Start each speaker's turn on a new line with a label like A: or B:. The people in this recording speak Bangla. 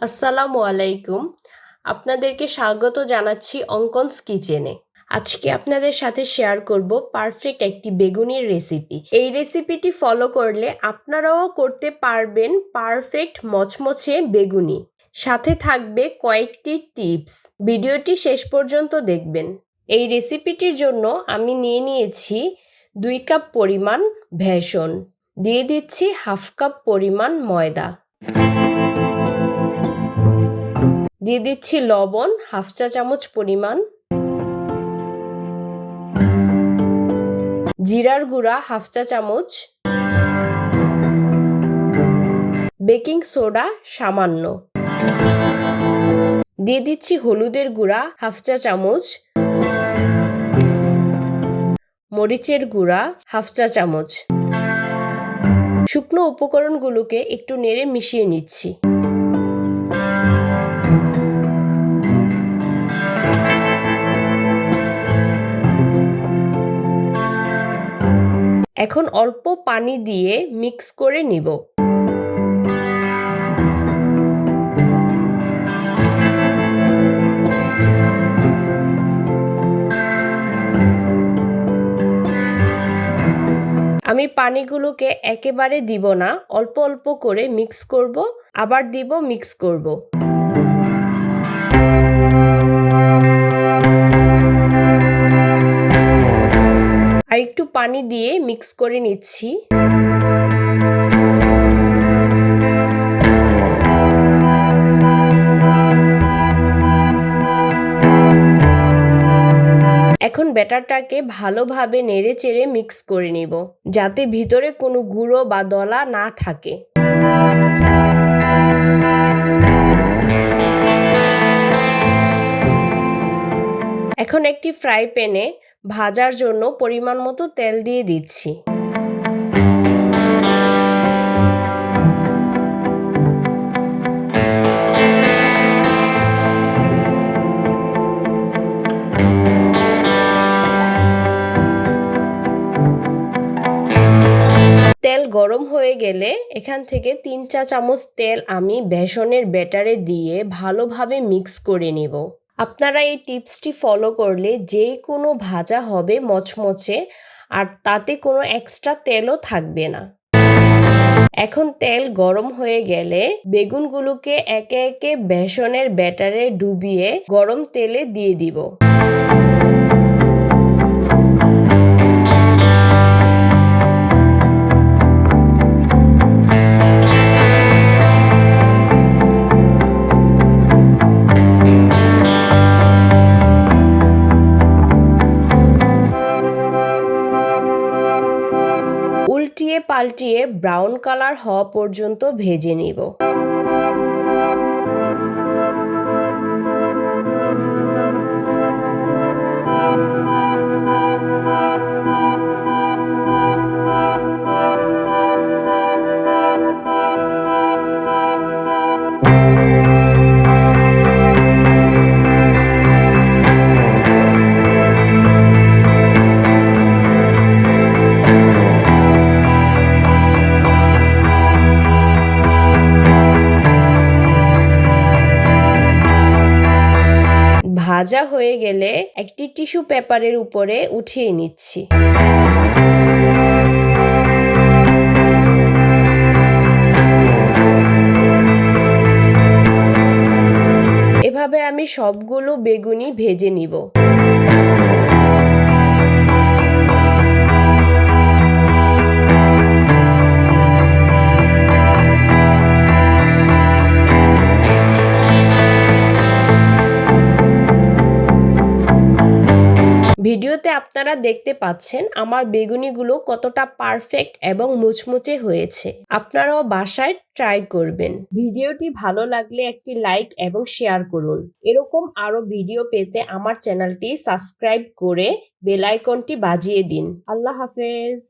A: আসসালামু আলাইকুম। আপনাদেরকে স্বাগত জানাচ্ছি অঙ্কনস কিচেনে। আজকে আপনাদের সাথে শেয়ার করব পারফেক্ট একটি বেগুনির রেসিপি। এই রেসিপিটি ফলো করলে আপনারাও করতে পারবেন পারফেক্ট মচমচে বেগুনি। সাথে থাকবে কয়েকটি টিপস। ভিডিওটি শেষ পর্যন্ত দেখবেন। এই রেসিপিটির জন্য আমি নিয়ে নিয়েছি দুই কাপ পরিমাণ ভেষন দিয়ে দিচ্ছি হাফ কাপ পরিমাণ ময়দা। দিয়ে দিচ্ছি লবণ, হাফ চা চামচ পরিমাণ। জিরার গুঁড়া, হাফ চা চামচ। বেকিং সোডা, সামান্য। দিয়ে দিচ্ছি হলুদের গুঁড়া, হাফ চা চামচ। মরিচের গুঁড়া, হাফ চা চামচ। শুকনো উপকরণগুলোকে একটু নেড়ে মিশিয়ে নিচ্ছি। এখন অল্প পানি দিয়ে মিক্স করে নিব। আমি পানিগুলোকে একেবারে দিব না, অল্প অল্প করে মিক্স করব, আবার দিব, মিক্স করব। একটু পানি দিয়ে মিক্স করে নিচ্ছি। এখন ব্যাটারটাকে ভালোভাবে নেড়ে চেড়ে মিক্স করে নিব, যাতে ভিতরে কোনো গুঁড়ো বা দলা না থাকে। এখন একটি ফ্রাই প্যানে ভাজার জন্য পরিমাণ মতো তেল দিয়ে দিচ্ছি। তেল গরম হয়ে গেলে এখান থেকে তিন চা চামচ তেল আমি বেসনের ব্যাটারে দিয়ে ভালোভাবে মিক্স করে নিব। আপনারা এই টিপসটি ফলো করলে যে কোনো ভাজা হবে মচমচে, আর তাতে কোনো এক্সট্রা তেলও থাকবে না। এখন তেল গরম হয়ে গেলে বেগুনগুলোকে একে একে বেসনের ব্যাটারে ডুবিয়ে গরম তেলে দিয়ে দিব। পাল্টিয়ে ব্রাউন কালার হওয়া পর্যন্ত ভেজে নিব। ভাজা হয়ে গেলে একটি টিস্যু পেপারের উপরে উঠিয়ে নিচ্ছি। এভাবে আমি সবগুলো বেগুনি ভেজে নিব। ভিডিওতে আপনারা দেখতে পাচ্ছেন আমার বেগুনিগুলো কতটা পারফেক্ট এবং মুচমুচে হয়েছে। আপনারাও বাসায় ট্রাই করবেন। ভিডিওটি ভালো লাগলে একটি লাইক এবং শেয়ার করুন। এরকম আরও ভিডিও পেতে আমার চ্যানেলটি সাবস্ক্রাইব করে বেলাইকনটি বাজিয়ে দিন। আল্লাহ হাফেজ।